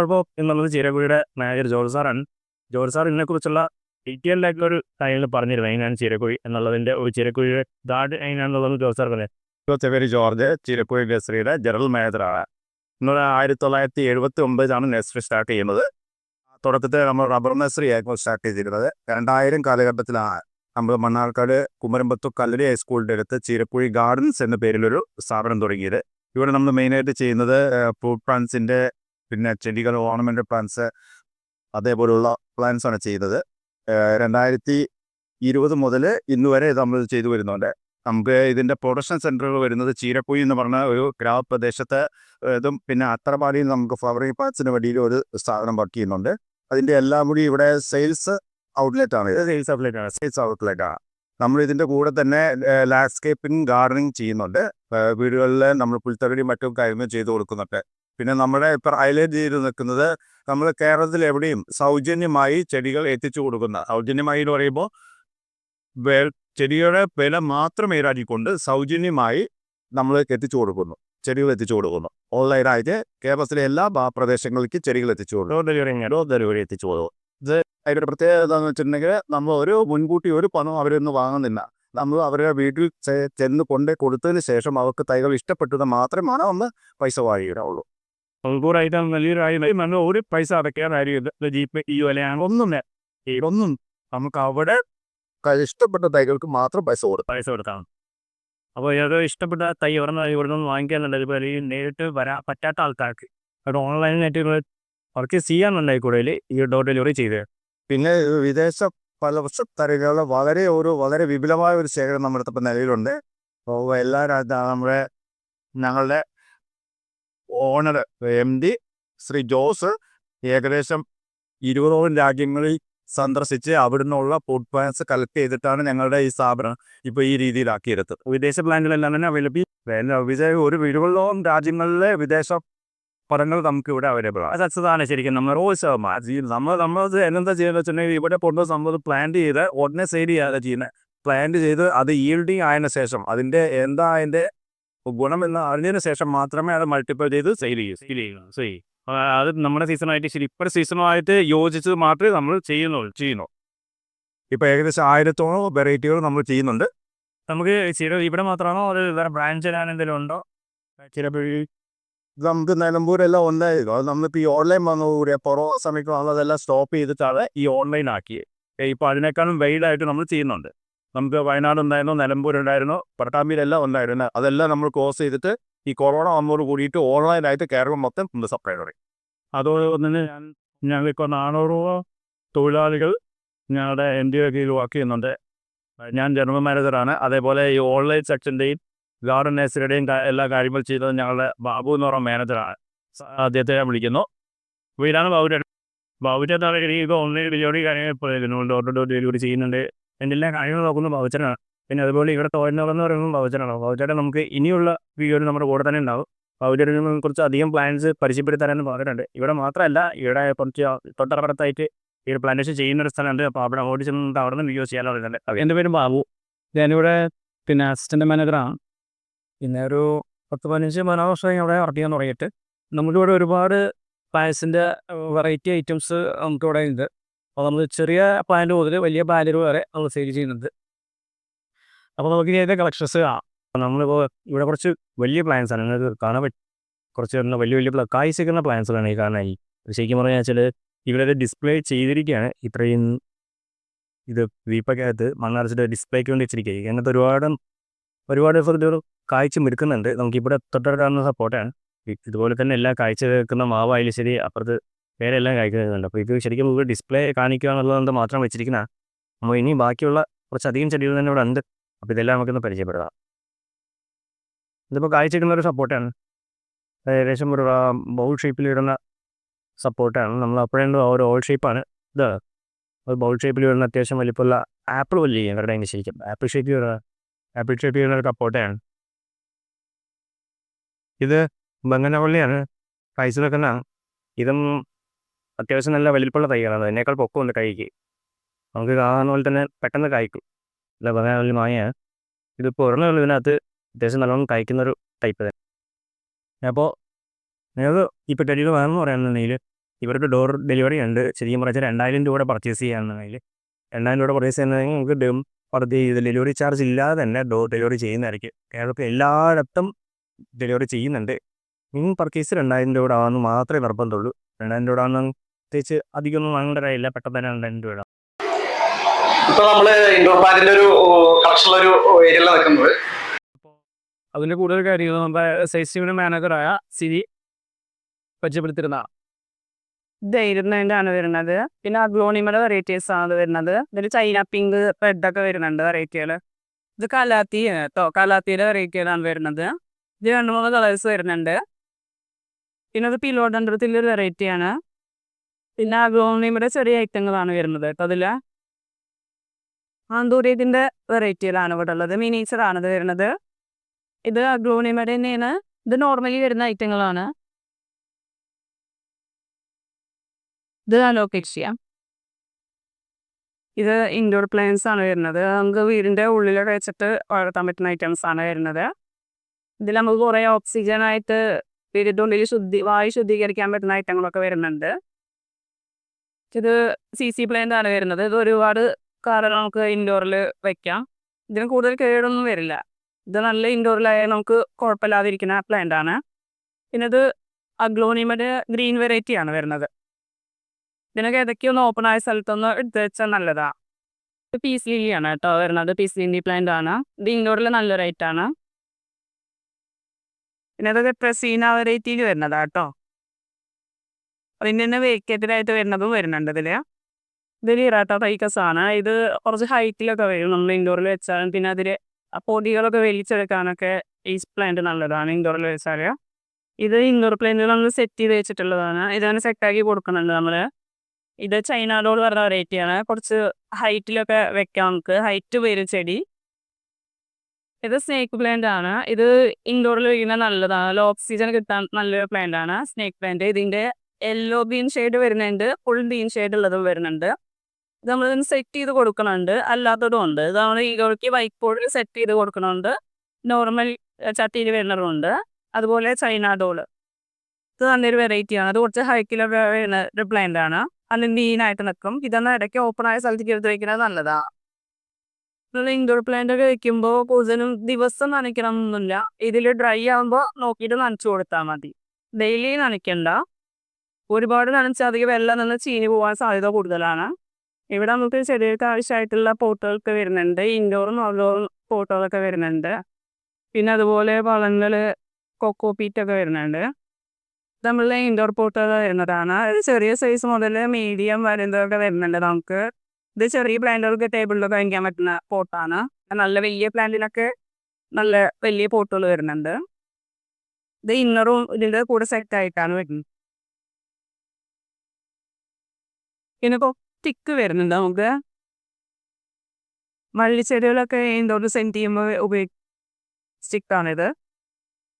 നമ്മളിപ്പോൾ എന്നുള്ളത് ചീരക്കുഴിയുടെ മാനേജർ ജോർജ് സാറാണ്. ജോർജ് സാർ ഇതിനെക്കുറിച്ചുള്ള ഡീറ്റെയിൽഡ് ആയിട്ടുള്ള ഒരു കാര്യങ്ങൾ പറഞ്ഞിരുന്നു. അതിനാണ് ചീരക്കുഴി എന്നുള്ളതിന്റെ ഒരു ചീരക്കുഴിയുടെ ഗാർഡ് അതിനാണെന്നുള്ളത് ജോർജ് സാർ പറഞ്ഞത് പേര് ജോർജ്. ചീരക്കുഴി നഴ്സറിയുടെ ജനറൽ മാനേജറാണ് ഇന്നലെ ആയിരത്തി തൊള്ളായിരത്തി എഴുപത്തി ഒമ്പതിലാണ് നഴ്സറി സ്റ്റാർട്ട് ചെയ്യുന്നത്. തുടക്കത്തിൽ നമ്മൾ റബ്ബർ നഴ്സറി ആയിരുന്നു സ്റ്റാർട്ട് ചെയ്തിരുന്നത്. രണ്ടായിരം കാലഘട്ടത്തിലാണ് നമ്മൾ മണ്ണാർക്കാട് കുമരമ്പത്തു കല്ലടി ഹൈസ്കൂളിന്റെ അടുത്ത് ചീരക്കുഴി ഗാർഡൻസ് എന്ന പേരിലൊരു സ്ഥാപനം തുടങ്ങിയത്. ഇവിടെ നമ്മൾ മെയിനായിട്ട് ചെയ്യുന്നത് ഫ്രൂട്ട് പ്ലാന്റ്സിന്റെ പിന്നെ ചെടികൾ ഓർണമെന്റ് പ്ലാന്റ്സ് അതേപോലുള്ള പ്ലാന്റ്സ് ആണ് ചെയ്തത്. രണ്ടായിരത്തി ഇരുപത് മുതൽ ഇന്ന് വരെ ഇത് നമ്മൾ ചെയ്തു വരുന്നുണ്ട്. നമുക്ക് ഇതിന്റെ പ്രൊഡക്ഷൻ സെന്ററുകൾ വരുന്നത് ചീരക്കുഴി എന്ന് പറഞ്ഞ ഒരു ഗ്രാമപ്രദേശത്ത് ഇതും പിന്നെ അത്രപാടിയിൽ നമുക്ക് ഫ്ലവറിംഗ് പാർട്സിന് വേണ്ടിയിൽ ഒരു സ്ഥാപനം വർക്ക് ചെയ്യുന്നുണ്ട്. അതിന്റെ എല്ലാം കൂടി ഇവിടെ സെയിൽസ് ഔട്ട്ലെറ്റ് ആണ്. സെയിൽസ് ഔട്ട്ലെറ്റ് ആണ്. സെയിൽസ് ഔട്ട്ലെറ്റ് ആണ്. നമ്മൾ ഇതിന്റെ കൂടെ തന്നെ ലാൻഡ്സ്കേപ്പിംഗ് ഗാർഡനിങ് ചെയ്യുന്നുണ്ട്. വീടുകളിൽ നമ്മൾ പുൽത്തകടി മറ്റും കാര്യങ്ങൾ ചെയ്തു കൊടുക്കുന്നുണ്ട്. പിന്നെ നമ്മുടെ ഇപ്പം ഹൈലൈറ്റ് ചെയ്ത് നിൽക്കുന്നത് നമ്മൾ കേരളത്തിൽ എവിടെയും സൗജന്യമായി ചെടികൾ എത്തിച്ചു കൊടുക്കുന്ന സൗജന്യമായി എന്ന് പറയുമ്പോൾ വേ- ചെടിയുടെ വില മാത്രം ഈടാക്കിക്കൊണ്ട് സൗജന്യമായി നമ്മൾ എത്തിച്ചു കൊടുക്കുന്നു ചെടികൾ എത്തിച്ചു കൊടുക്കുന്നു. ഓൺലൈനായിട്ട് കേരളത്തിലെ എല്ലാ പ്രദേശങ്ങൾക്ക് പ്രദേശങ്ങളിലേക്ക് ചെടികൾ എത്തിച്ചു കൊടുക്കും ഡോർ ഡെലിവറി ഡോർ ഡെലിവറി എത്തിച്ചു കൊടുക്കും ഇത് അതിന്റെ പ്രത്യേകത എന്താണെന്ന് വെച്ചിട്ടുണ്ടെങ്കിൽ നമ്മൾ ഒരു മുൻകൂട്ടി ഒരു പണം അവരൊന്നും വാങ്ങുന്നില്ല. നമ്മൾ അവരുടെ വീട്ടിൽ ചെന്ന് കൊണ്ടേ കൊടുത്തതിന് ശേഷം അവർക്ക് തൈകൾ ഇഷ്ടപ്പെട്ടത് മാത്രമാണ് നമ്മൾ പൈസ വാങ്ങിയിടാവുള്ളൂ. മുൻകൂറായിട്ട് വലിയൊരു കാര്യം നമ്മൾ ഒരു പൈസ അടയ്ക്കാൻ കാര്യം ഇത് ജി പേ ഈ വിലയാണ്. ഒന്നും ഒന്നും ഇതൊന്നും നമുക്ക് അവിടെ ഇഷ്ടപ്പെട്ട തൈകൾക്ക് മാത്രം പൈസ കൊടുക്കും. പൈസ കൊടുക്കാം. അപ്പോൾ ഇത് ഇഷ്ടപ്പെട്ട തൈ ഇവിടുന്ന് ഇവിടുന്ന് വാങ്ങിക്കാന്നുള്ളത് ഇപ്പോൾ അല്ലെങ്കിൽ നേരിട്ട് വരാൻ പറ്റാത്ത ആൾക്കാർക്ക്. അവിടെ ഓൺലൈനായിട്ട് അവർക്ക് ചെയ്യാന്നുണ്ടായി കൂടുതൽ ഈ ഡോർ ഡെലിവറി ചെയ്ത്. പിന്നെ വിദേശ പല തരകളുടെ വളരെ ഒരു വളരെ വിപുലമായ ഒരു ശേഖരം നമ്മുടെ ഇപ്പം നിലവിലുണ്ട്. അപ്പോൾ എല്ലാ രാജ്യ നമ്മുടെ ഞങ്ങളുടെ owner M D Shri Jose ഏകദേശം ഇരുപതോളം രാജ്യങ്ങളിൽ സന്ദർശിച്ച് അവിടുന്നുള്ള ഫുഡ് പ്ലാൻസ് കളക്ട് ചെയ്തിട്ടാണ് ഞങ്ങളുടെ ഈ സ്ഥാപനം ഇപ്പോൾ ഈ രീതിയിലാക്കിയെടുത്തത്. വിദേശ പ്ലാന്റിലെല്ലാം തന്നെ അവൈലബിൾ വിജയ ഒരു ഇരുപതോളം രാജ്യങ്ങളിലെ വിദേശ പടങ്ങൾ നമുക്ക് ഇവിടെ അവൈലബിൾ ആണ് സത്യതാണ് ശരിക്കും നമ്മൾ റോസ് നമ്മൾ നമ്മൾ എന്താ ചെയ്യുന്നത് വെച്ചിട്ടുണ്ടെങ്കിൽ ഇവിടെ കൊണ്ടുവന്ന് നമ്മൾ പ്ലാന്റ് ചെയ്ത് ഉടനെ സെയിൽ ചെയ്യാതെ ചെയ്യുന്നത് പ്ലാന്റ് ചെയ്ത് അത് ഈൽഡിങ് ആയതിനു ശേഷം അതിന്റെ എന്താ അതിന്റെ ഗുണം എന്ന് അറിഞ്ഞതിന് ശേഷം മാത്രമേ അത് മൾട്ടിപ്പിൾ ചെയ്ത് സെയിൽ ചെയ്യൂ. സെയിൽ ചെയ്യുന്നു സെയിൽ അത് നമ്മുടെ സീസണായിട്ട് ശരി ഇപ്പോഴത്തെ സീസണുമായിട്ട് യോജിച്ച് മാത്രമേ നമ്മൾ ചെയ്യുന്നുള്ളൂ ചെയ്യുന്നു. ഇപ്പോൾ ഏകദേശം ആയിരത്തോളം വെറൈറ്റികൾ നമ്മൾ ചെയ്യുന്നുണ്ട്. നമുക്ക് ചില ഇവിടെ മാത്രമാണോ അത് വേറെ ബ്രാഞ്ച് എന്തെങ്കിലും ഉണ്ടോ? ചിലപ്പോൾ നമുക്ക് നിലമ്പൂരെല്ലാം ഒന്നായിരുന്നു. അത് നമ്മളിപ്പോൾ ഈ ഓൺലൈൻ വന്നതുകൂടി കൊറോണ സമയത്ത് നമ്മളതെല്ലാം സ്റ്റോപ്പ് ചെയ്തിട്ടാണ് ഈ ഓൺലൈൻ ആക്കിയത് ഇപ്പോൾ അതിനേക്കാളും വെയിലായിട്ട് നമ്മൾ ചെയ്യുന്നുണ്ട്. നമുക്ക് വയനാട് ഉണ്ടായിരുന്നു നിലമ്പൂർ ഉണ്ടായിരുന്നു പട്ടാമ്പിയിലെല്ലാം ഉണ്ടായിരുന്നു. അതെല്ലാം നമ്മൾ ക്ലോസ് ചെയ്തിട്ട് ഈ കൊറോണ വന്നതോട് കൂടിയിട്ട് ഓൺലൈനായിട്ട് കേരളം മൊത്തം ഫുഡ് സപ്ലൈ തുടങ്ങി. അതോടൊപ്പം തന്നെ ഞാൻ ഞങ്ങളിപ്പോൾ നാനൂറോളം തൊഴിലാളികൾ ഞങ്ങളുടെ എൻ ഡി ഒ കീഴിൽ വർക്ക് ചെയ്യുന്നുണ്ട്. ഞാൻ ജനറൽ മാനേജറാണ് അതേപോലെ ഈ ഓൺലൈൻ സെക്ഷന്റെയും ഗാർഡൻ നേഴ്സറിയുടെയും എല്ലാ കാര്യങ്ങളും ചെയ്തത് ഞങ്ങളുടെ ബാബു എന്ന് പറഞ്ഞ മാനേജറാണ് അദ്ദേഹത്തെ ഞാൻ വിളിക്കുന്നു. വീടാണ് ബാബുന്റെ ബാബുന്റെ ഇത് ഓൺലൈൻ ഡെലിവറി കാര്യങ്ങൾ ഇപ്പോൾ ഡോർ ടു ഡോർ ഡെലിവറി ചെയ്യുന്നുണ്ട്. എന്റെ എല്ലാ കാര്യങ്ങളും നോക്കുന്നത് ബാബുച്ചനാണ് പിന്നെ അതുപോലെ ഇവിടെ തോന്നുന്നവർ എന്ന് പറയുന്നത് ബാബുച്ചനാണ് ബാബുച്ചേട്ടൻ നമുക്ക് ഇനിയുള്ള വീഡിയോയിൽ നമ്മുടെ കൂടെ തന്നെ ഉണ്ടാവും. ബാബുച്ചേട്ടനെ കുറിച്ച് അധികം പ്ലാൻസ് പരിചയപ്പെടുത്തി തരാമെന്ന് പറഞ്ഞിട്ടുണ്ട്. ഇവിടെ മാത്രമല്ല ഇവിടെ കുറച്ച് തൊട്ടപ്പുറത്തായിട്ട് ഈ ഒരു പ്ലാന്റേഷൻ ചെയ്യുന്ന ഒരു സ്ഥലമുണ്ട്. അപ്പോൾ അവിടെ ഓടി ചെന്ന് അവിടെ നിന്ന് വീഡിയോ ചെയ്യാൻ പറയുന്നുണ്ട്. എന്റെ പേര് ബാബു. ഞാനിവിടെ പിന്നെ അസിസ്റ്റന്റ് മാനേജറാണ് പിന്നെ ഒരു പത്ത് പതിനഞ്ച് പതിനാറ് വർഷമായി അവിടെ വർക്ക് ചെയ്യാൻ തുടങ്ങിയിട്ട്. നമുക്കിവിടെ ഒരുപാട് പായസിന്റെ വെറൈറ്റി ഐറ്റംസ് നമുക്കിവിടെ ഉണ്ട്. അപ്പോൾ നമ്മൾ ചെറിയ പ്ലാന്റ് മുതൽ വലിയ പ്ലാന്റുകൾ വരെ നമ്മൾ സെയിൽ ചെയ്യുന്നുണ്ട്. അപ്പോൾ നമുക്ക് ഇതിന്റെ കളക്ഷൻസ് കാണാം. നമ്മളിപ്പോൾ ഇവിടെ കുറച്ച് വലിയ പ്ലാൻസ് ആണ്. നിങ്ങൾക്ക് കാണാൻ പറ്റും കുറച്ച് വരുന്ന വലിയ വലിയ പ്ല- പ്ലാൻസ് ആണ് ഈ കാണാൻ ശരിക്കും പറഞ്ഞാൽ വെച്ചാൽ ഇവിടെ ഡിസ്പ്ലേ ചെയ്തിരിക്കുകയാണ് ഇത്രയും ഇത് വീപ്പക്കകത്ത് മണ്ണടച്ചിട്ട് ഡിസ്പ്ലേക്ക് വേണ്ടി വെച്ചിരിക്കുക അങ്ങനത്തെ ഒരുപാട് ഒരുപാട് ഒരു കാഴ്ച മിടുക്കുന്നുണ്ട്. നമുക്കിവിടെ തൊട്ടടുത്ത് കാണുന്ന സപ്പോർട്ടാണ് ഇതുപോലെ തന്നെ എല്ലാ കാഴ്ച കേൾക്കുന്ന മാവായാലും ശരി അപ്പുറത്ത് വേറെ എല്ലാം കായ്ക്കുന്നുണ്ട് അപ്പോൾ ഇത് ശരിക്കും നമുക്ക് ഡിസ്പ്ലേ കാണിക്കുക എന്നുള്ളത് മാത്രം വെച്ചിരിക്കുന്ന നമ്മൾ ഇനി ബാക്കിയുള്ള കുറച്ചധികം ചെടികൾ തന്നെ ഇവിടെ ഉണ്ട്. അപ്പോൾ ഇതെല്ലാം നമുക്കൊന്ന് പരിചയപ്പെടാം ഇതിപ്പോൾ കായ്ച്ചിടുന്ന ഒരു സപ്പോർട്ടാണ് ഏകദേശം ഒരു ബൗൾ ഷേപ്പിൽ ഇടുന്ന സപ്പോർട്ടാണ് നമ്മൾ അപ്പോഴേണ്ട ഒരു ഓൾ ഷേപ്പാണ് ഇത്. ഒരു ബൗൾ ഷേപ്പിൽ വരുന്ന അത്യാവശ്യം വലിപ്പമുള്ള ആപ്പിൾ വലിയ ഇവരുടെ അതിന് ശരിക്കും ആപ്പിൾ ഷേപ്പിൽ വരുന്ന ആപ്പിൾ ഷേപ്പിൽ വരുന്ന ഒരു കപ്പോട്ടയാണ് ഇത് ബംഗനവള്ളിയാണ് പൈസ വെക്കുന്നതാണ് ഇതും അത്യാവശ്യം നല്ല വലിപ്പമുള്ള തൈകളാണ്. അതിനേക്കാൾ പൊക്കമുണ്ട് കൈക്ക്. നമുക്ക് കാണുന്ന പോലെ തന്നെ പെട്ടെന്ന് കായ്ക്കും. അല്ല പറയാൻ വലിയ മായ. ഇതിപ്പോൾ ഒരെണ്ണം ഇതിനകത്ത് അത്യാവശ്യം നല്ലോണം കായ്ക്കുന്നൊരു ടൈപ്പ് തന്നെ. അപ്പോൾ നിങ്ങൾക്ക് ഈ ഡെലിവറി വേണമെന്ന് പറയുകയാണെന്നുണ്ടെങ്കിൽ ഇവർക്ക് ഡോർ ഡെലിവറി ഉണ്ട്. ശരിക്കും പറഞ്ഞാൽ രണ്ടായിരം രൂപയുടെ പർച്ചേസ് ചെയ്യാന്നുണ്ടെങ്കിൽ രണ്ടായിരം രൂപയുടെ പർച്ചേസ് ചെയ്യുന്നതെങ്കിൽ പറഞ്ഞ് ഇത് ഡെലിവറി ചാർജ് ഇല്ലാതെ തന്നെ ഡോർ ഡെലിവറി ചെയ്യുന്നതായിരിക്കും. കേരളത്തിൽ എല്ലായിടത്തും ഡെലിവറി ചെയ്യുന്നുണ്ട്. മിനിമം പർച്ചേസ് രണ്ടായിരം രൂപയുടെ ആണെന്ന് മാത്രമേ നിർബന്ധമുള്ളൂ. രണ്ടായിരം രൂപയുടെ ആണെന്ന് പ്രത്യേകിച്ച് അധികമൊന്നും വാങ്ങേണ്ട കാര്യമില്ല. പെട്ടെന്ന് തന്നെ രണ്ടായിരം രൂപയുടെ ഇപ്പൊ നമ്മൾ ഇൻഡോർ പ്ലാന്റിന്റെ ഒരു കളക്ഷനുള്ള ഒരു ഏരിയയിലാണ് നിൽക്കുന്നത് അതിന്റെ കൂടുതൽ കാര്യങ്ങൾ നമ്മുടെ സൈസ്റ്റിയുടെ മാനേജറായ സിരി പരിചയപ്പെടുത്തിരുന്ന ഇതായിരുന്നതിന്റെ ആണ് വരുന്നത്. പിന്നെ അഗ്ലോണിമയുടെ വെറൈറ്റീസ് ആണ് വരുന്നത്. ഇതിൽ ചൈന പിങ്ക് റെഡ് ഒക്കെ വരുന്നുണ്ട് വെറൈറ്റികൾ ഇത് കലാത്തി കേട്ടോ കലാത്തിയുടെ വെറൈറ്റികളാണ് വരുന്നത്. ഇത് രണ്ട് മൂന്ന് കളേഴ്സ് വരുന്നുണ്ട്. പിന്നെ അത് പിലോഡൻഡ്രത്തിന്റെ ഒരു വെറൈറ്റിയാണ് പിന്നെ അഗ്ലോണിമയുടെ ചെറിയ ഐറ്റങ്ങളാണ് വരുന്നത് കേട്ടോ അതിൽ ആന്തൂര്യത്തിന്റെ വെറൈറ്റിയിലാണ് ഇവിടെ ഉള്ളത്. മിനീച്ചറാണ് ഇത് വരുന്നത്. ഇത് അഗ്ലോണിമയുടെ തന്നെയാണ്. ഇത് നോർമലി വരുന്ന ഐറ്റങ്ങളാണ്. ഇത് അലോക്കേറ്റ് ചെയ്യാം ഇത് ഇൻഡോർ പ്ലാന്റ്സ് ആണ് വരുന്നത്. നമുക്ക് വീടിന്റെ ഉള്ളിലൊക്കെ വെച്ചിട്ട് വളർത്താൻ പറ്റുന്ന ഐറ്റംസ് ആണ് വരുന്നത്. ഇതിൽ നമുക്ക് കുറേ ഓക്സിജൻ ആയിട്ട് വീടിന്റെ ഉള്ളിൽ ശുദ്ധി വായു ശുദ്ധീകരിക്കാൻ പറ്റുന്ന ഐറ്റങ്ങളൊക്കെ വരുന്നുണ്ട്. ഇത് സി സി പ്ലാന്റ് ആണ് വരുന്നത്. ഇത് ഒരുപാട് കാലം നമുക്ക് ഇൻഡോറിൽ വെക്കാം. ഇതിന് കൂടുതൽ കേടൊന്നും വരില്ല. ഇത് നല്ല ഇൻഡോറിലായാൽ നമുക്ക് കുഴപ്പമില്ലാതിരിക്കുന്ന പ്ലാന്റ് ആണ്. പിന്നെ ഇത് അഗ്ലോണിമയുടെ ഗ്രീൻ വെറൈറ്റി ആണ് വരുന്നത്. ഇതിനൊക്കെ ഏതൊക്കെയൊന്ന് ഓപ്പൺ ആയ സ്ഥലത്തൊന്ന് എടുത്ത് വെച്ചാൽ നല്ലതാ. ഇത് പീസ് ആണ് കേട്ടോ വരുന്നത്. പീസ് ലില്ലി പ്ലാന്റ് ആണ്. ഇത് ഇൻഡോറിൽ നല്ല റേറ്റ് ആണ്. പിന്നെ അതൊക്കെ പ്രസീന വെറൈറ്റിയിൽ വരുന്നതാ കേട്ടോ. അതിന്റെ തന്നെ വേക്കേറ്റഡായിട്ട് വരുന്നതും വരുന്നുണ്ട് ഇതിൽ ഇതൊരു ഇറാട്ട തൈക്ക സാധനം ഇത് കുറച്ച് ഹൈറ്റിലൊക്കെ വരും. നമ്മൾ ഇൻഡോറിൽ വെച്ചാൽ പിന്നെ അതിൽ പൊടികളൊക്കെ വലിച്ചെടുക്കാനൊക്കെ ഈ പ്ലാന്റ് നല്ലതാണ് ഇൻഡോറിൽ വെച്ചാൽ ഇത് ഇൻഡോർ പ്ലാന്റ് നമ്മൾ സെറ്റ് ചെയ്ത് വെച്ചിട്ടുള്ളതാണ്. ഇതാണ് സെറ്റാക്കി കൊടുക്കുന്നുണ്ട് നമ്മൾ ഇത് ചൈന ഡോൾ പറഞ്ഞ വെറൈറ്റിയാണ് കുറച്ച് ഹൈറ്റിലൊക്കെ വെക്കാം നമുക്ക്. ഹൈറ്റ് വരും ചെടി. ഇത് സ്നേക്ക് പ്ലാന്റ് ആണ്. ഇത് ഇൻഡോറിൽ വയ്ക്കുന്ന നല്ലതാണ്. നല്ല ഓക്സിജൻ കിട്ടാൻ നല്ലൊരു പ്ലാന്റ് ആണ്. സ്നേക്ക് പ്ലാന്റ് ഇതിന്റെ യെല്ലോ ബീൻ ഷെയ്ഡ് വരുന്നുണ്ട് ഫുൾ ബീൻ ഷെയ്ഡ് ഉള്ളതും വരുന്നുണ്ട്. ഇത് നമ്മൾ സെറ്റ് ചെയ്ത് കൊടുക്കണുണ്ട് അല്ലാത്തതും ഉണ്ട്. ഇത് നമ്മൾ ഇൻഡോർക്ക് വൈറ്റ് ബോർഡിൽ സെറ്റ് ചെയ്ത് കൊടുക്കണുണ്ട് നോർമൽ ചട്ടിയിൽ വരുന്നതുണ്ട് അതുപോലെ ചൈന ഡോൾ ഇത് നല്ലൊരു വെറൈറ്റിയാണ് അത് കുറച്ച് ഹൈക്കിലൊക്കെ വരുന്ന ഒരു പ്ലാന്റ് ആണ്. അത് ലീനായിട്ട് നിൽക്കും ഇതൊന്നും ഇടയ്ക്ക് ഓപ്പൺ ആയ സ്ഥലത്തേക്ക് എടുത്ത് വെക്കുന്നത് നല്ലതാണ് നമ്മൾ ഇൻഡോർ പ്ലാന്റ് ഒക്കെ വെക്കുമ്പോൾ കൂടുതലും ദിവസം നനയ്ക്കണം എന്നൊന്നുമില്ല ഇതിൽ ഡ്രൈ ആകുമ്പോൾ നോക്കിയിട്ട് നനച്ചു കൊടുത്താൽ മതി. ഡെയിലി നനയ്ക്കണ്ട. ഒരുപാട് നനച്ച് അധികം വെള്ളം നിന്ന് ചീഞ്ഞു പോകാൻ സാധ്യത കൂടുതലാണ്. ഇവിടെ നമുക്ക് ചെടികൾക്ക് ആവശ്യമായിട്ടുള്ള പോട്ടുകളൊക്കെ വരുന്നുണ്ട്. ഇൻഡോറും ഔട്ട്ഡോറും പോട്ടുകളൊക്കെ വരുന്നുണ്ട്. പിന്നെ അതുപോലെ വളങ്ങൾ കൊക്കോ പീറ്റൊക്കെ വരുന്നുണ്ട്. നമ്മളുടെ ഇൻഡോർ പോട്ടുകൾ വരുന്നതാണ് ചെറിയ സൈസ് മുതൽ മീഡിയം വരുന്നതൊക്കെ വരുന്നുണ്ട് നമുക്ക്. ഇത് ചെറിയ പ്ലാന്റുകൾക്ക് ടേബിളിലൊക്കെ വാങ്ങിക്കാൻ പറ്റുന്ന പോട്ടാണ്. നല്ല വലിയ പ്ലാന്റിനൊക്കെ നല്ല വലിയ പോട്ടുകൾ വരുന്നുണ്ട്. ഇത് ഇന്നറും ഇതിന്റെ കൂടെ സെറ്റ് ആയിട്ടാണ് വരുന്നത്. പിന്നെ സ്റ്റിക്ക് വരുന്നുണ്ട് നമുക്ക്? വള്ളിച്ചെടികളൊക്കെ എന്തോന്ന് സെൻഡ് ചെയ്യുമ്പോൾ ഉപയോഗിക്കുന്ന സ്റ്റിക്കാണിത്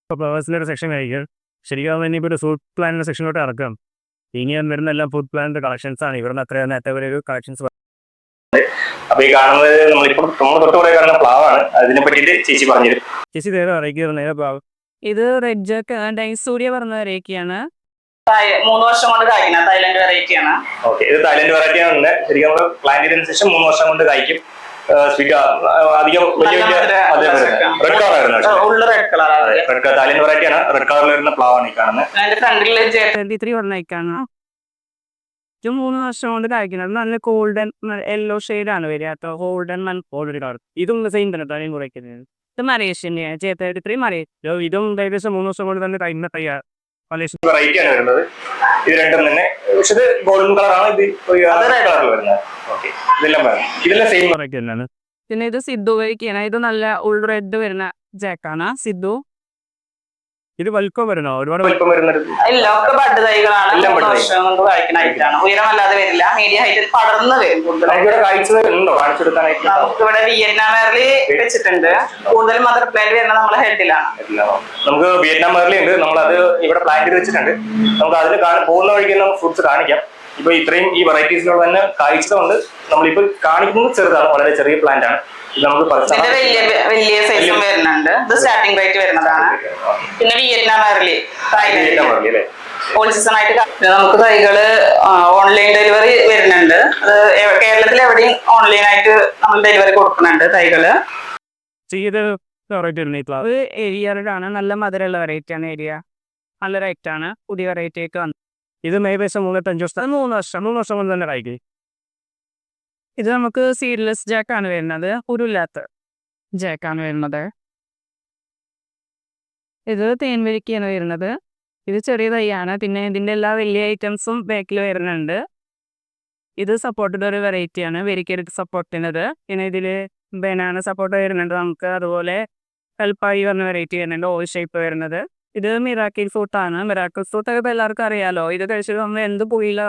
ഇപ്പോൾ ഫ്ലവേഴ്സിന്റെ ഒരു സെക്ഷൻ കഴിക്കും ശരിക്കും ഇനിയിപ്പോൾ ഒരു ഫ്രൂട്ട് പ്ലാന്റിന്റെ സെക്ഷനിലോട്ട് ഇറക്കാം. ഇനി വരുന്ന എല്ലാം ഫുഡ് പ്ലാന്റിന്റെ കളക്ഷൻസ് ആണ്. ഇവിടുന്ന് അത്ര നേരത്തെ ഒരു കളക്ഷൻസ് അപ്പൊ ഈ കാണുന്നത് നമ്മളിപ്പോൾ നമ്മൾ തൊട്ടുകൂടെ കാണുന്ന പ്ലാവാണ് അതിനെ പറ്റിയിട്ട് ചേച്ചി പറഞ്ഞു ചേച്ചി നേരെ അറിയിക്കുന്നത് നേരെ ഭാഗം ഇത് റെഡ് ജോക്ക് സൂര്യ പറഞ്ഞ വരെയൊക്കെയാണ് മൂന്ന് വർഷം കൊണ്ട് കായ്ക്കുന്ന തൈലൻഡ് വെറൈറ്റി ആണ്. ഓക്കെ ഇത് തൈലൻഡ് വെറൈറ്റി ആണ്. ശരിക്കും നമ്മൾ പ്ലാന്റ് ചെയ്തതിനു ശേഷം മൂന്ന് വർഷം കൊണ്ട് കായ്ക്കും സ്വീറ്റ് അധികം വലിയ നല്ല വലിയ മധുരം, റെഡ് കളർ ആയിരുന്നു ഉള്ള red colour red Thailand variety ആണ്. റെഡ് കളറിൽ വരുന്ന പ്ലാവാണ് ഈ കാണുന്നത് അതിന്റെ ഫ്രണ്ടിൽ ട്വന്റി ത്രീ പറഞ്ഞേക്കാണ് ഇത് മൂന്ന് വർഷം കൊണ്ട് കായ്ക്കുന്നത് നല്ല ഗോൾഡൻ യെല്ലോ ആണ് വരിക കേട്ടോ. ഗോൾഡൻ ഓൾറെഡി കളർ ഇതും സെയിം തന്നെ തലയും കുറയ്ക്കുന്നത്. ഇത് മലേഷ്യന്റെ ജെ തേർട്ടി ത്രീ മലേഷ്യ ഇതും ഏകദേശം മൂന്ന് വർഷം കൊണ്ട് തന്നെ തൈന്ന തയ്യാർ മലേഷ്യ വെറൈറ്റി ആണ് വരുന്നത്. ഇത് രണ്ടും തന്നെ. പക്ഷെ ഇത് ഗോൾഡൻ കളറാണ് ഇത് അത്. red കളറിൽ വരുന്നത്. ഓക്കെ ഇതെല്ലാം വേണം. ഇതെല്ലാം സെയിം തന്നെയാണ്. പിന്നെ ഇത് സിദ്ധു വൈക്കാണ് ഇത് നല്ല ഉൾ റെഡ് വരുന്ന ജാക്കാണ് സിദ്ധു. ഇത് വൽക്കം വരണോ ഒരുപാട് വലിപ്പം വരുന്നത് എല്ലാം ഒക്കെ ബഡ് തൈകളാണ്. എല്ലാം മൂന്ന് bud തൈ. വർഷം കൊണ്ട് കായ്ക്കുന്ന ഐറ്റാണ് ഉയരമല്ലാതെ വരില്ല. മീഡിയം ഹൈറ്റിൽ പടർന്ന് വരും കൂടുതൽ നമുക്കിവിടെ കാഴ്ച കാണിച്ചു കൊടുക്കാനായിട്ട് നമുക്ക് ഇവിടെ വിയറ്റ്നാം മേറിൽ വെച്ചിട്ടുണ്ട്. കൂടുതൽ മദർ പ്ലാന്റ് വരുന്നത് നമ്മളെ ഹെഡിലാണ് നമുക്ക് വിയറ്റ്നാം മേർലി ഉണ്ട്. നമ്മൾ അത് ഇവിടെ പ്ലാന്റ് വെച്ചിട്ടുണ്ട്. നമുക്ക് അതിൽ കാണാൻ പോകുന്ന വഴിക്ക് നമുക്ക് ഫ്രൂട്ട്സ് കാണിക്കാം. ഇപ്പൊ ഇത്രയും ഈ വെറൈറ്റീസിലുള്ള തന്നെ കായ്ച്ചതുകൊണ്ട് നമ്മളിപ്പോ കാണിക്കുന്നത് ചെറുതാണ് വളരെ ചെറിയ പ്ലാന്റ് ആണ്. ഇത് നമുക്ക് പറിച്ചാൽ വലിയ വലിയ സൈസും വരുന്നുണ്ട്. ഇത് സ്റ്റാർട്ടിംഗ് റേറ്റ് വരുന്നതാണ്. പിന്നെ വിയറ്റ്നാം അരളി വിയറ്റ്നാം തായ്ലൻഡ് അല്ലേ? ഓൾ സീസൺ ആയിട്ട് നമുക്ക് തൈകൾ ഓൺലൈൻ ഡെലിവറി വരുന്നുണ്ട്. അത് കേരളത്തിൽ എവിടെയും ഓൺലൈൻ ആയിട്ട് നമ്മൾ ഡെലിവറി കൊടുക്കുന്നുണ്ട് തൈകൾ. ഏരിയയിലാണ് നല്ല മധുരമുള്ള വെറൈറ്റി ആണ് ഏരിയ. നല്ല റേറ്റ് ആണ്. പുതിയ വെറൈറ്റി ഒക്കെ വന്നത് ഇത് ഏകദേശം മൂന്നത്തഞ്ച് വർഷം മൂന്ന് വർഷം മൂന്ന് വർഷം കൊണ്ട് തന്നെ കഴിക്കും ഇത് നമുക്ക് സീഡ്ലെസ് ജാക്കാണ് വരുന്നത്. ഉരുല്ലാത്ത ജാക്കാണ് വരുന്നത്. ഇത് തേൻവരിക്കയാണ് വരുന്നത്. ഇത് ചെറിയ തൈയാണ്. പിന്നെ ഇതിന്റെ എല്ലാ വലിയ ഐറ്റംസും ബാക്കിൽ വരുന്നുണ്ട്. ഇത് സപ്പോർട്ടിന്റെ ഒരു വെറൈറ്റിയാണ് വെരിക്കരുത് സപ്പോർട്ടിനത് പിന്നെ ഇതിൽ ബനാന സപ്പോർട്ട് വരുന്നുണ്ട്. നമുക്ക് അതുപോലെ കൽപ്പായി പറഞ്ഞ വെറൈറ്റി വരുന്നുണ്ട്. ഓൾ ഷേപ്പ് വരുന്നത്. ഇത് മിറാക്കിൾ ഫ്രൂട്ടാണ് മിറാക്കിൾ ഫ്രൂട്ട് ഇപ്പോൾ എല്ലാവർക്കും അറിയാലോ. ഇത് കഴിച്ചിട്ട് നമ്മൾ എന്ത് പുയില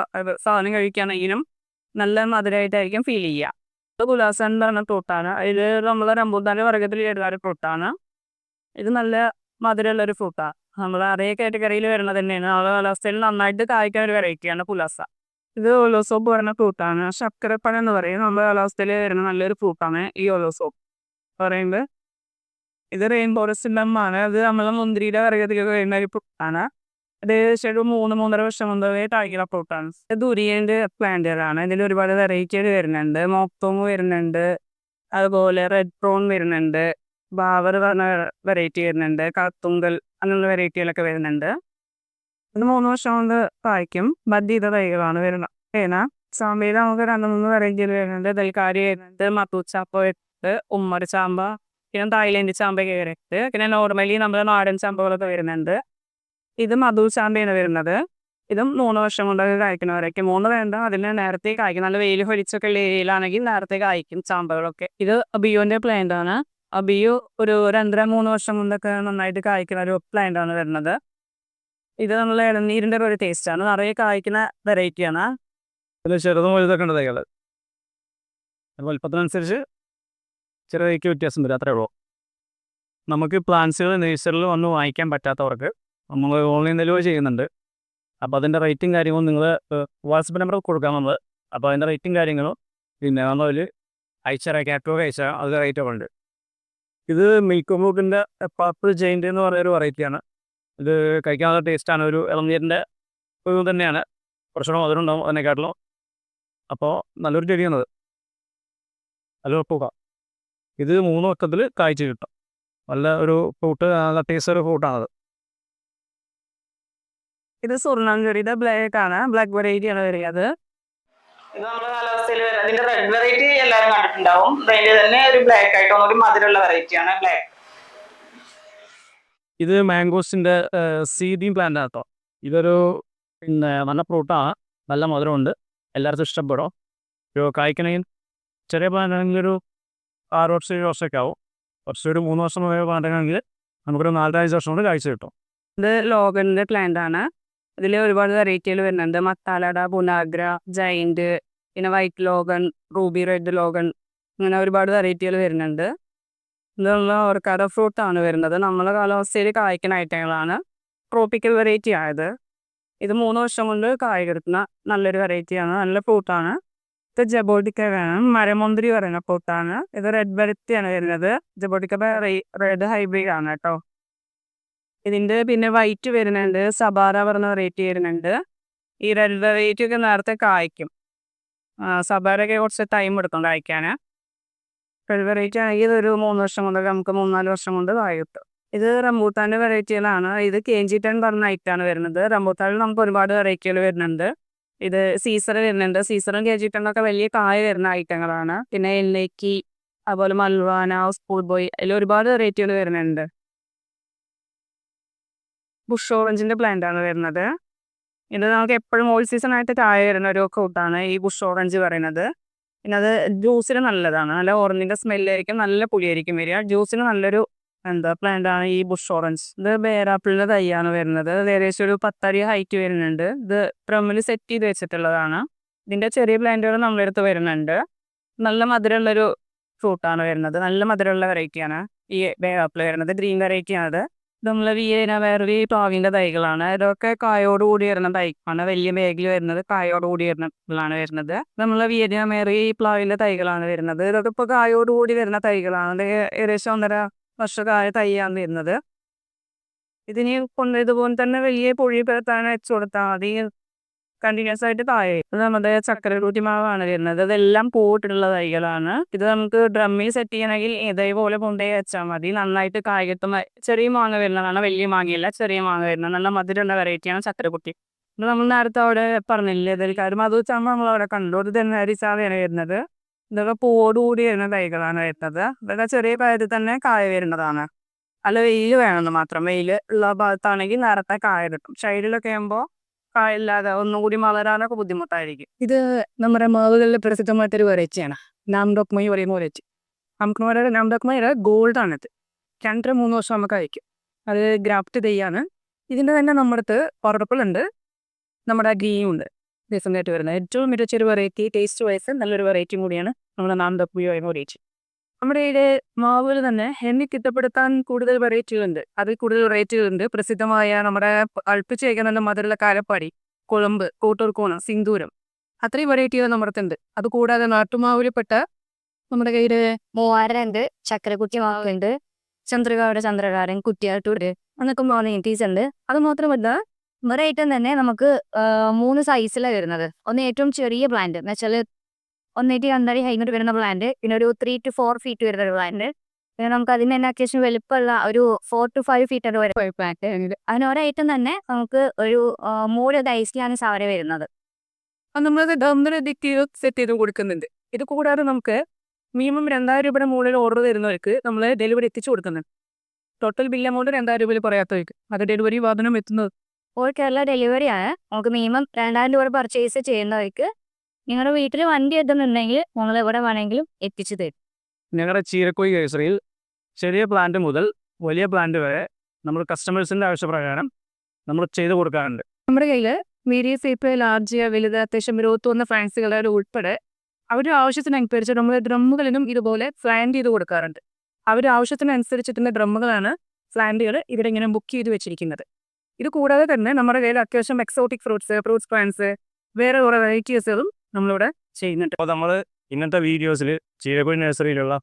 സാധനം കഴിക്കുകയാണെങ്കിലും നല്ല മധുരമായിട്ടായിരിക്കും ഫീൽ ചെയ്യുക. ഇത് ഗുലാസൻ എന്ന് പറഞ്ഞ ഫ്രൂട്ടാണ് ഇത് നമ്മൾ റംബൂട്ടാന്റെ വർഗത്തിൽ ചേരുന്ന ഒരു ഫ്രൂട്ടാണ് ഇത് നല്ല മധുരമുള്ള ഒരു ഫ്രൂട്ടാണ് നമ്മൾ അതേ കാറ്റഗറിയിൽ വരുന്നത് തന്നെയാണ്. ആ കാലാവസ്ഥയിൽ നന്നായിട്ട് കായ്ക്കുന്ന ഒരു വെറൈറ്റിയാണ് പുലാസ ഇത് ഓലോസോപ്പ് പറഞ്ഞ ഫ്രൂട്ടാണ് ശർക്കരപ്പഴം എന്ന് പറയും. നമ്മുടെ കാലാവസ്ഥയിൽ വരുന്ന നല്ലൊരു ഫ്രൂട്ടാണ് ഈ ഓലോസോപ്പ് പറയുമ്പോൾ ഇത് റെയിൻ ഫോറസ്റ്റ് ആണ് അത് നമ്മളെ മുന്തിരിയുടെ വർഗത്തിലൊക്കെ വരുന്ന ഒരു ഫ്രൂട്ടാണ് അത് ഒരു മൂന്ന് മൂന്നര വർഷം മുമ്പേ കായ്ക്കുന്ന ഫ്രൂട്ടാണ് ഇത് ദുരിയന്റെ പ്ലാന്റുകളാണ് ഇതിൽ ഒരുപാട് വെറൈറ്റികൾ വരുന്നുണ്ട്. മോക്തോങ് വരുന്നുണ്ട്. അതുപോലെ റെഡ് പ്രോൺ വരുന്നുണ്ട്. ബാവർ പറഞ്ഞ വെറൈറ്റി വരുന്നുണ്ട്. കത്തുങ്കൽ അങ്ങനെയുള്ള വെറൈറ്റികളൊക്കെ വരുന്നുണ്ട്. ഇത് മൂന്ന് വർഷം കൊണ്ട് കായ്ക്കും. ബഡ് തൈകളാണ് വരുന്നത് ഏനാ ചാമ്പയിൽ നമുക്ക് രണ്ട് മൂന്ന് വെറൈറ്റികൾ വരുന്നുണ്ട്. ദൽക്കാരി വരുന്നുണ്ട്. മത്തൂച്ചാപ്പ വരുന്നുണ്ട്. ഉമ്മർ ചാമ്പ പിന്നെ തായ്ലൻഡ് ചാമ്പ കയറിയിട്ട് പിന്നെ നോർമലി നമ്മുടെ നാടൻ ചാമ്പകളൊക്കെ വരുന്നുണ്ട്. ഇത് മധു ചാമ്പയാണ് വരുന്നത്. ഇതും മൂന്ന് വർഷം കൊണ്ടൊക്കെ കായ്ക്കുന്നവരൊക്കെ. മൂന്ന് വേണ്ട അതിന് നേരത്തെ കായ്ക്കും. നല്ല വെയിൽ പൊരിച്ചൊക്കെ ഉള്ള ഏരിയയിലാണെങ്കിൽ നേരത്തെ കായ്ക്കും ചാമ്പകളൊക്കെ. ഇത് അബിയോന്റെ പ്ലാന്റ് ആണ്. അബിയു ഒരു രണ്ടര മൂന്ന് വർഷം കൊണ്ടൊക്കെ നന്നായിട്ട് കായ്ക്കുന്ന ഒരു പ്ലാന്റ് ആണ് വരുന്നത്. ഇത് നമ്മൾ ഇളനീരിന്റെ ഒരു ടേസ്റ്റ് ആണ്. നിറയെ കായ്ക്കുന്ന വെറൈറ്റി ആണ്. ഇതിൽ ചെറുതും വലുതൊക്കെ ഉണ്ട് തൈകൾ വലുപ്പത്തിനനുസരിച്ച് ചെറിയ തൈക്ക് വ്യത്യാസം വരും അത്രേ ഉള്ളൂ. നമുക്ക് പ്ലാന്റ്സുകൾ നേഴ്സറിൽ വന്ന് വാങ്ങിക്കാൻ പറ്റാത്തവർക്ക് നമ്മൾ ഓൺലൈൻ ഡെലിവറി ചെയ്യുന്നുണ്ട്. അപ്പോൾ അതിന്റെ റേറ്റും കാര്യങ്ങളും നിങ്ങൾ വാട്സപ്പ് നമ്പർ കൊടുക്കാം നമ്മൾ അപ്പോൾ അതിന്റെ റേറ്റും കാര്യങ്ങളും പിന്നെ നമ്മളതിൽ അയച്ചറിയാം കാറ്റലോഗ് അയച്ച അത് റേറ്റൊക്കെ ഉണ്ട്. ഇത് മിൽക്ക് മൂക്കിന്റെ പർപ്പിൾ ജെയിന്റ് എന്ന് പറയുന്ന വെറൈറ്റിയാണ് ഇത് കഴിക്കാൻ നല്ല ടേസ്റ്റാണ് ഒരു ഇളനീരിന്റെ ഒരു തന്നെയാണ്. കുറച്ചുകൂടെ മധുരം ഉണ്ടാവും അതിനെക്കാട്ടിലും. അപ്പോൾ നല്ലൊരു ചെടിയാണത്. നല്ല പൂക്ക ഇത് മൂന്ന് വട്ടത്തിൽ കായ്ച്ച് കിട്ടും. നല്ല ഒരു ഫ്രൂട്ട് നല്ല ടേസ്റ്റ് ഒരു ഫ്രൂട്ടാണത് ഇത് സുർണാഞ്ചെറിയുടെ ബ്ലാക്ക് ആണ്. ബ്ലാക്ക് വെറൈറ്റി ആണ് വരിക അത്. ഇത് നമ്മുടെ കാലാവസ്ഥയിൽ വരുന്നത് അതിന്റെ റെഡ് വെറൈറ്റി എല്ലാവരും കണ്ടിട്ടുണ്ടാവും. അതിന്റെ തന്നെ ഒരു ബ്ലാക്ക് ആയിട്ട് ഒന്നുകൂടി മധുരമുള്ള വെറൈറ്റിയാണ് ബ്ലാക്ക് ഇത് മാംഗോസിന്റെ സീഡിങ് പ്ലാന്റ് ആണ് കേട്ടോ. ഇതൊരു പിന്നെ നല്ല ഫ്രൂട്ടാണ് നല്ല മധുരമുണ്ട്. എല്ലാവർക്കും ഇഷ്ടപ്പെടും. ഒരു കായ്ക്കണമെങ്കിൽ ചെറിയ പ്ലാന്റ് ആണെങ്കിൽ ഒരു ആറ് വർഷം ഏഴ് വർഷമൊക്കെ ആവും. കുറച്ച് ഒരു മൂന്ന് വർഷം പ്ലാന്റ് ആണെങ്കിൽ നമുക്കൊരു നാലഞ്ച് വർഷം കൊണ്ട് കാഴ്ച കിട്ടും. ഇത് ലോഗനിന്റെ പ്ലാന്റ് ആണ്. ഇതിൽ ഒരുപാട് വെറൈറ്റികൾ വരുന്നുണ്ട്. മത്താലട പുനാഗ്ര ജൈൻഡ് പിന്നെ white longan ruby red longan അങ്ങനെ ഒരുപാട് വെറൈറ്റികൾ വരുന്നുണ്ട്. ഇതുള്ള ഓർക്കാട ഫ്രൂട്ട് ആണ് വരുന്നത്. നമ്മളെ കാലാവസ്ഥയിൽ കായ്ക്കുന്ന ഐറ്റങ്ങളാണ് ട്രോപ്പിക്കൽ വെറൈറ്റി ആയത് ഇത്. മൂന്ന് വർഷം കൊണ്ട് കായ കിട്ടുന്ന നല്ലൊരു വെറൈറ്റിയാണ് നല്ല ഫ്രൂട്ടാണ് ഇത് ജബോഡിക്ക വേണം. മരമുന്തിരി പറയുന്ന ഫ്രൂട്ടാണ് ഇത് റെഡ് വെറൈറ്റിയാണ് വരുന്നത്. ജബോട്ടിക്ക റെഡ് ഹൈബ്രിഡ് ആണ് കേട്ടോ. ഇതിന്റെ പിന്നെ വൈറ്റ് വരുന്നുണ്ട്. സബാറ പറഞ്ഞ വെറൈറ്റി വരുന്നുണ്ട്. ഈ റെഡ് വെറൈറ്റി ഒക്കെ നേരത്തെ കായ്ക്കും. സബാറൊക്കെ കുറച്ച് ടൈം എടുക്കും കായ്ക്കാൻ. റെഡ് വെറൈറ്റി ആണെങ്കിൽ ഒരു മൂന്ന് വർഷം കൊണ്ടൊക്കെ നമുക്ക് മൂന്നാൽ വർഷം കൊണ്ട് കായ കിട്ടും ഇത് റംബൂട്ടാന്റെ വെറൈറ്റികളാണ് ഇത് കെ ജി ടെൻ പറഞ്ഞ ഐറ്റാണ് വരുന്നത്. റംബൂട്ടാനിൽ നമുക്ക് ഒരുപാട് വെറൈറ്റികൾ വരുന്നുണ്ട്. ഇത് സീസർ വരുന്നുണ്ട്. സീസറും കെ വലിയ കായ വരുന്ന ഐറ്റങ്ങളാണ്. പിന്നെ എല്ലേക്ക് അതുപോലെ മൽവാന സ്കൂൾ ബോയ് അതിൽ ഒരുപാട് വെറൈറ്റികൾ വരുന്നുണ്ട്. ബുഷ് ഓറഞ്ചിന്റെ പ്ലാന്റ് ആണ് വരുന്നത്. ഇത് നമുക്ക് എപ്പോഴും ഓൾ സീസൺ ആയിട്ട് കായ വരുന്ന ഒരു ഫ്രൂട്ടാണ് ഈ ബുഷ് ഓറഞ്ച് പറയുന്നത്. പിന്നെ അത് ജ്യൂസിന് നല്ലതാണ്. നല്ല ഓറഞ്ചിന്റെ സ്മെല്ലായിരിക്കും നല്ല പുളിയായിരിക്കും വരിക. ജ്യൂസിന് നല്ലൊരു എന്താ പ്ലാന്റ് ആണ് ഈ ബുഷ് ഓറഞ്ച്? ഇത് ബേരാപ്പിളിന്റെ തൈയാണ് വരുന്നത്. അത് ഏകദേശം ഒരു പത്തടി ഹൈറ്റ് വരുന്നുണ്ട്. ഇത് ഡ്രമ്മിൽ സെറ്റ് ചെയ്ത് വെച്ചിട്ടുള്ളതാണ്. ഇതിന്റെ ചെറിയ പ്ലാന്റുകൾ നമ്മുടെ അടുത്ത് വരുന്നുണ്ട്. നല്ല മധുരമുള്ളൊരു ഫ്രൂട്ടാണ് വരുന്നത്. നല്ല മധുരമുള്ള വെറൈറ്റിയാണ് ഈ ബേരാപ്പിൾ വരുന്നത്. ഗ്രീൻ വെറൈറ്റി ആണത് നമ്മൾ വീന വേറൊരു പ്ലാവിന്റെ തൈകളാണ്. ഇതൊക്കെ കായോട് കൂടി വരുന്ന തൈക്കാണ് വലിയ ബാഗിൽ വരുന്നത് കായോട് കൂടി വരുന്നതാണ് വരുന്നത്. നമ്മൾ വീന മേറി പ്ലാവിന്റെ തൈകളാണ് വരുന്നത്. ഇതൊക്കെ ഇപ്പോൾ കായോട് കൂടി വരുന്ന തൈകളാണ്. ഏകദേശം ഒന്നര വർഷക്കായ തൈയാണ് വരുന്നത്. ഇതിന് കൊണ്ട് ഇതുപോലെ തന്നെ വലിയ പൊഴി പെരുത്താൻ അയച്ചു കൊടുത്താൽ മതി. കണ്ടിന്യൂസ് ആയിട്ട് താഴെ. ഇത് നമ്മുടെ ചക്കര മാവാണ് വരുന്നത്. ഇതെല്ലാം പോയിട്ടുള്ള തൈകളാണ്. ഇത് നമുക്ക് ഡ്രമ്മിൽ സെറ്റ് ചെയ്യണമെങ്കിൽ ഇതേപോലെ കൊണ്ടുപോയി വെച്ചാൽ മതി. നന്നായിട്ട് കായകത്തും ചെറിയ മാങ്ങ വരുന്നതാണ്. വലിയ മാങ്ങയല്ല ചെറിയ മാങ്ങ വരുന്നത്. നല്ല മധുരമുള്ള വെറൈറ്റിയാണ് ചക്കരക്കുട്ടി കുട്ടി. നമ്മൾ നേരത്തെ അവിടെ പറഞ്ഞില്ലേ ഇതിൽ കാര്യം അത് നമ്മൾ അവിടെ കണ്ടു. അത് തന്നെ ചാവയാണ് വരുന്നത്. ഇതൊക്കെ പൂവോടുകൂടി വരുന്ന തൈകളാണ് വരുന്നത്. ഇതൊക്കെ ചെറിയ പ്രായത്തിൽ തന്നെ കായ വരുന്നതാണ്. അല്ല വെയിൽ വേണമെന്ന് മാത്രം. വെയിൽ ഉള്ള ഭാഗത്താണെങ്കിൽ നേരത്തെ കായ കിട്ടും. സൈഡിലൊക്കെ ആകുമ്പോൾ കായില്ലാതെ ഒന്നുകൂടി വളരാനൊക്കെ ബുദ്ധിമുട്ടായിരിക്കും. ഇത് നമ്മുടെ മാവുകളിൽ പ്രസിദ്ധമായിട്ടൊരു വെറൈറ്റിയാണ്. നാംഡോക്മൈ പറയുന്ന വെറൈറ്റി. നമുക്ക് പറയുന്നത് നാംഡോക്മൈയുടെ ഗോൾഡ് ഇത് രണ്ടര മൂന്ന് വർഷം നമുക്ക് അയക്കും. അത് ഗ്രാഫ്റ്റ് തെയ്യാണ് ഇതിന്റെ തന്നെ നമ്മുടെ അടുത്ത് പർപ്പിൾ ഉണ്ട് നമ്മുടെ ഗ്രീനും ഉണ്ട് റീസെന്റായിട്ട് വരുന്നത്. ഏറ്റവും മികച്ചൊരു വെറൈറ്റി ടേസ്റ്റ് വൈസ് നല്ലൊരു വെറൈറ്റി കൂടിയാണ് നമ്മുടെ നാംഡോക്മൈ പറയുന്ന വെറൈറ്റി നമ്മുടെ ഇവിടെ മാവുകൾ തന്നെ എണ്ണി കിട്ടപ്പെടുത്താൻ കൂടുതൽ വെറൈറ്റികളുണ്ട് അതിൽ കൂടുതൽ വെറൈറ്റികളുണ്ട് പ്രസിദ്ധമായ നമ്മുടെ അൾപ്പിച്ച് നല്ല മധുരമുള്ള കാലപ്പാടി കുളമ്പ് കൂട്ടൂർക്കോണം സിന്ദൂരം അത്രയും വെറൈറ്റികൾ നമ്മുടെ ഉണ്ട് അത് കൂടാതെ നാട്ടുമാവിൽപ്പെട്ട നമ്മുടെ കയ്യിൽ മൂവാരുണ്ട് ചക്കരക്കുറ്റി മാവുണ്ട് ചന്ദ്രകാരുടെ ചന്ദ്രകാരൻ കുറ്റിയാട്ടൂര് അന്നൊക്കെ മാവ് നീറ്റീസ് ഉണ്ട് അത് മാത്രമല്ല വേറെ ഐറ്റം തന്നെ നമുക്ക് മൂന്ന് സൈസിലാണ് വരുന്നത്. ഒന്ന് ഏറ്റവും ചെറിയ പ്ലാന്റ് എന്ന് വെച്ചാൽ ഒന്നേറ്റി രണ്ടടി ഹൈനോട്ട് വരുന്ന പ്ലാന്റ് പിന്നെ ഒരു ത്രീ ടു ഫോർ ഫീറ്റ് വരുന്ന ഒരു പ്ലാന്റ് പിന്നെ നമുക്ക് അതിന് തന്നെ അത്യാവശ്യം വലുപ്പമുള്ള ഒരു ഫോർ ടു ഫൈവ് ഫീറ്റ് വരെ പ്ലാന്റ് അതിന് ഒരേ ഐറ്റം തന്നെ നമുക്ക് ഒരു മൂന്ന് ദൈസിലാണ് സാറേ വരുന്നത്. നമ്മളത് ഡംബർ സെറ്റ് ചെയ്ത് കൊടുക്കുന്നുണ്ട്. ഇത് കൂടാതെ നമുക്ക് മിനിമം രണ്ടായിരം രൂപയുടെ മുകളിൽ ഓർഡർ തരുന്നവർക്ക് നമ്മൾ ഡെലിവറി എത്തിച്ചു കൊടുക്കുന്നുണ്ട്. ടോട്ടൽ ബില്ല് എമൗണ്ട് രണ്ടായിരം രൂപയിൽ പറയാത്തവർക്ക്. അത് ഡെലിവറി വാദനം എത്തുന്നത്. ഓൾ കേരള ഡെലിവറി ആണ്. നമുക്ക് മിനിമം രണ്ടായിരം രൂപ പർച്ചേസ് ചെയ്യുന്നവർക്ക് നിങ്ങളുടെ വീട്ടിൽ വണ്ടി എത്തുന്നുണ്ടെങ്കിൽ നിങ്ങൾ എവിടെ വേണമെങ്കിലും എത്തിച്ചു തരും. ഞങ്ങളുടെ ചീരക്കോയി കേസറിയിൽ ചെറിയ പ്ലാന്റ് മുതൽ വലിയ പ്ലാന്റ് വരെ നമ്മൾ കസ്റ്റമേഴ്സിന്റെ ആവശ്യപ്രകാരം നമ്മൾ ചെയ്തു കൊടുക്കാറുണ്ട്. നമ്മുടെ കയ്യിൽ മീഡിയ സൈപ്പ് ലാർജ് വലുത് അത്യാവശ്യം ഇരുപത്തൊന്ന് ഫാൻസുകളുടെ ഉൾപ്പെടെ അവരുടെ ആവശ്യത്തിനനുസരിച്ച് നമ്മൾ ഡ്രമ്മുകളിലും ഇതുപോലെ ഫ്ലാൻഡ് ചെയ്ത് കൊടുക്കാറുണ്ട്. അവരുടെ ആവശ്യത്തിനനുസരിച്ചിട്ടുള്ള ഡ്രമ്മുകളാണ് ഫ്ലാൻഡുകൾ ഇവിടെ ഇങ്ങനെ ബുക്ക് ചെയ്ത് വെച്ചിരിക്കുന്നത്. ഇത് കൂടാതെ തന്നെ നമ്മുടെ കയ്യിൽ അത്യാവശ്യം എക്സോട്ടിക് ഫ്രൂട്ട്സ് ഫ്രൂട്ട്സ് പ്ലാന്റ്സ് വേറെ കുറേ വെറൈറ്റീസുകളും നമ്മളിവിടെ ചെയ്യുന്നുണ്ട്. അപ്പോൾ നമ്മൾ ഇന്നത്തെ വീഡിയോസിൽ ചീരക്കുഴി നഴ്സറിയിലുള്ള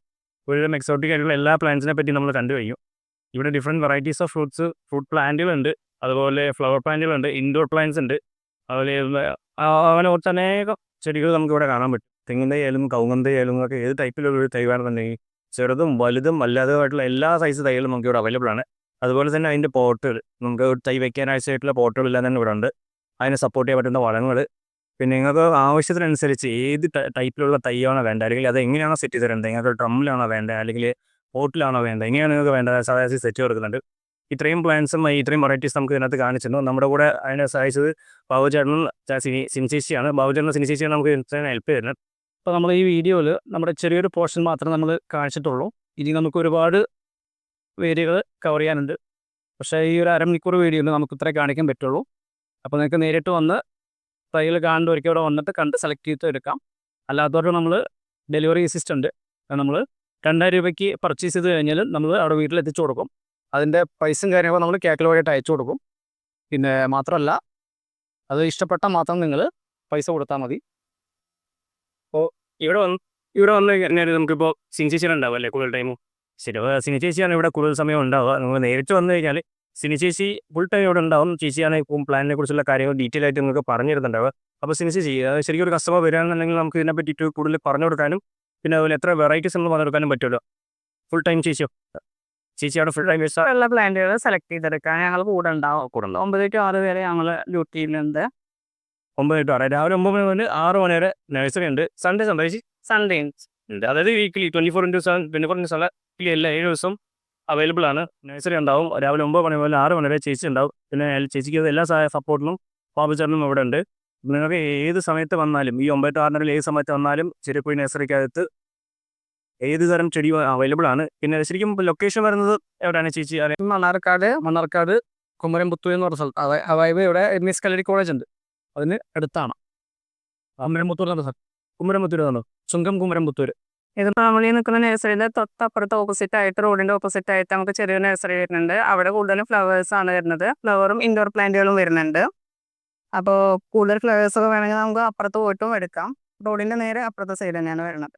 ഒരു എക്സോട്ടിക് ആയിട്ടുള്ള എല്ലാ പ്ലാന്റ്സിനെ പറ്റി നമ്മൾ കണ്ടു കഴിഞ്ഞു. ഇവിടെ different varieties of fruits fruit പ്ലാന്റുകളുണ്ട് അതുപോലെ ഫ്ലവർ പ്ലാന്റുകളുണ്ട് ഇൻഡോർ പ്ലാന്റ്സ് ഉണ്ട്. അതുപോലെ അങ്ങനെ അനേകം ചെടികൾ നമുക്ക് ഇവിടെ കാണാൻ പറ്റും. തെങ്ങിന്റെ ആയാലും കൗങ്ങൻ ആയാലും ഒക്കെ ഏത് ടൈപ്പിലുള്ള ഒരു തൈ വേണമെന്നുണ്ടെങ്കിൽ ചെറുതും വലുതും അല്ലാതെ ആയിട്ടുള്ള എല്ലാ സൈസ് തൈകളും നമുക്ക് ഇവിടെ അവൈലബിൾ ആണ്. അതുപോലെ തന്നെ അതിന്റെ പോട്ടുകൾ നമുക്ക് തൈ ആവശ്യമായിട്ടുള്ള പോർട്ടുകൾ ഇല്ലാതെ തന്നെ ഇവിടെ ഉണ്ട്. അതിനെ സപ്പോർട്ട് ചെയ്യാൻ പറ്റുന്ന വളങ്ങൾ. പിന്നെ നിങ്ങൾക്ക് ആവശ്യത്തിനനുസരിച്ച് ഏത് ടൈപ്പിലുള്ള തൈയാണോ വേണ്ടത്? അല്ലെങ്കിൽ അത് എങ്ങനെയാണോ സെറ്റ് ചെയ്ത് തരേണ്ടത് നിങ്ങൾക്ക് ഡ്രമ്മിലാണോ വേണ്ടത്? അല്ലെങ്കിൽ പോട്ടിലാണോ വേണ്ടത്? എങ്ങനെയാണ് നിങ്ങൾക്ക് വേണ്ടത്? സാധാരണ സെറ്റ് കൊടുക്കുന്നുണ്ട്. ഇത്രയും പ്ലാൻസും ഇത്രയും വെറൈറ്റീസ് നമുക്ക് ഇതിനകത്ത് കാണിച്ചിരുന്നു. നമ്മുടെ കൂടെ അതിനെ സഹായിച്ചത് ബാബുചേട്ടനും സിനിച്ചേച്ചിയാണ് ബാബുചേട്ടനും സിനിശേഷിയാണ്. നമുക്ക് ഹെൽപ്പ് ചെയ്യുന്നത് അപ്പോൾ നമ്മൾ ഈ വീഡിയോയിൽ നമ്മുടെ ചെറിയൊരു പോർഷൻ മാത്രമേ നമ്മൾ കാണിച്ചിട്ടുള്ളൂ. ഇനി നമുക്ക് ഒരുപാട് വേരിയകൾ കവർ ചെയ്യാനുണ്ട്. പക്ഷേ ഈ ഒരു അരമണിക്കൂർ വീഡിയോയിൽ നമുക്ക് ഇത്രേ കാണിക്കാൻ പറ്റുള്ളൂ. അപ്പോൾ നിങ്ങൾക്ക് നേരിട്ട് വന്ന് തയ്യൽ കാണേണ്ട ഒരിക്കൽ ഇവിടെ വന്നിട്ട് കണ്ട് സെലക്ട് ചെയ്ത് എടുക്കാം. അല്ലാത്തവർക്ക് നമ്മൾ ഡെലിവറി അസിസ്റ്റന്റ് നമ്മൾ രണ്ടായിരം രൂപയ്ക്ക് പർച്ചേസ് ചെയ്ത് കഴിഞ്ഞാൽ നമ്മൾ അവിടെ വീട്ടിൽ എത്തിച്ചു കൊടുക്കും. അതിന്റെ പൈസയും കാര്യങ്ങളും നമ്മൾ കാറ്റലോഗായിട്ട് അയച്ചു കൊടുക്കും. പിന്നെ മാത്രമല്ല അത് ഇഷ്ടപ്പെട്ടാൽ മാത്രം നിങ്ങൾ പൈസ കൊടുത്താൽ മതി. അപ്പോൾ ഇവിടെ വന്ന് ഇവിടെ വന്ന് കഴിഞ്ഞാൽ നമുക്കിപ്പോൾ സിൻസിച്ചർ ഉണ്ടാവും അല്ലേ? കൂടുതൽ ടൈമും ശരി സിനി ചേച്ചിയാണ് ഇവിടെ കൂടുതൽ സമയം ഉണ്ടാവുക. നിങ്ങൾ നേരിട്ട് വന്നു കഴിഞ്ഞാൽ സിനി ചേച്ചി ഫുൾ ടൈം ഇവിടെ ഉണ്ടാവും. ചേച്ചിയാണ് ഇപ്പം പ്ലാനിനെ കുറിച്ചുള്ള കാര്യങ്ങൾ ഡീറ്റെയിൽ ആയിട്ട് നിങ്ങൾക്ക് പറഞ്ഞു തരുന്നുണ്ടാവുക അപ്പോൾ സിനി ചേച്ചി ശരിക്കും ഒരു കസ്റ്റമർ വരികയാണെന്നുണ്ടെങ്കിൽ നമുക്ക് ഇതിനെ പറ്റിയിട്ട് കൂടുതൽ പറഞ്ഞു കൊടുക്കാനും പിന്നെ അതുപോലെ എത്ര വെറൈറ്റീസ് നമ്മൾ പറഞ്ഞു കൊടുക്കാനും പറ്റുമല്ലോ. ഫുൾ ടൈം ചേച്ചിയോ? ചേച്ചിയാണ് ഫുൾ ടൈം ഉള്ള പ്ലാന്റുകൾ സെലക്ട് ചെയ്തെടുക്കാൻ ഞങ്ങൾ കൂടെ ഉണ്ടാവും. കൂടെ ഉണ്ടാവും. ഒമ്പത് ടു ആറ് വരെ ഞങ്ങൾ ഡ്യൂട്ടിയിലുണ്ട് ഒമ്പത് ടു ആറ് രാവിലെ ഒമ്പത് മണി മുതൽ ആറ് മണി വരെ നഴ്സറി ഉണ്ട്. സൺഡേ സംഭവിച്ചു? സൺഡേ ഉണ്ട്. അതായത് weekly twenty four into seven twenty four into seven weekly എല്ലാ ഏഴ് ദിവസം അവൈലബിൾ ആണ്. നഴ്സറി ഉണ്ടാവും. രാവിലെ ഒമ്പത് മണി മുതൽ ആറ് മണി വരെ ചേച്ചി ഉണ്ടാവും. പിന്നെ ചേച്ചിക്ക് എല്ലാ സഹായ സപ്പോർട്ടിലും ബാബുചേട്ടനും ഇവിടെ ഉണ്ട്. നിങ്ങൾക്ക് ഏത് സമയത്ത് വന്നാലും ഈ ഒമ്പത് ടു ആറിനിടയിൽ ഏത് സമയത്ത് വന്നാലും ചെറുക്കുഴി നഴ്സറിക്കകത്ത് ഏത് തരം ചെടി അവൈലബിൾ ആണ്. പിന്നെ ശരിക്കും ലൊക്കേഷൻ വരുന്നത് എവിടെയാണ് ചേച്ചി? മണ്ണാർക്കാട് മണ്ണാർക്കാട് കുമരംപുത്തൂർ എന്ന് പറഞ്ഞ സ്ഥലത്ത്. അതായത് ഇവിടെ എം എസ് കല്ലടി കോളേജ് ഉണ്ട്. അതിന് അടുത്താണ്. കുമരംപുത്തൂർ എന്ന് പറഞ്ഞ സ്ഥലം കുമരംപുത്തൂർ തന്നു ചുങ്കം കുമരംപുത്തൂർ ഇത് ഈ നിൽക്കുന്ന നഴ്സറിയുടെ തൊട്ടപ്പുറത്ത് ഓപ്പോസിറ്റ് ആയിട്ട് റോഡിന്റെ ഓപ്പോസിറ്റ് ആയിട്ട് നമുക്ക് ചെറിയൊരു നഴ്സറി വരുന്നുണ്ട്. അവിടെ കൂടുതലും ഫ്ലവേഴ്സ് ആണ് വരുന്നത്. ഫ്ലവറും ഇൻഡോർ പ്ലാന്റുകളും വരുന്നുണ്ട്. അപ്പോൾ കൂടുതൽ ഫ്ലവേഴ്സ് ഒക്കെ വേണമെങ്കിൽ നമുക്ക് അപ്പുറത്ത് പോയിട്ടും എടുക്കാം. റോഡിന്റെ നേരെ അപ്പുറത്തെ സൈഡ് തന്നെയാണ് വരുന്നത്.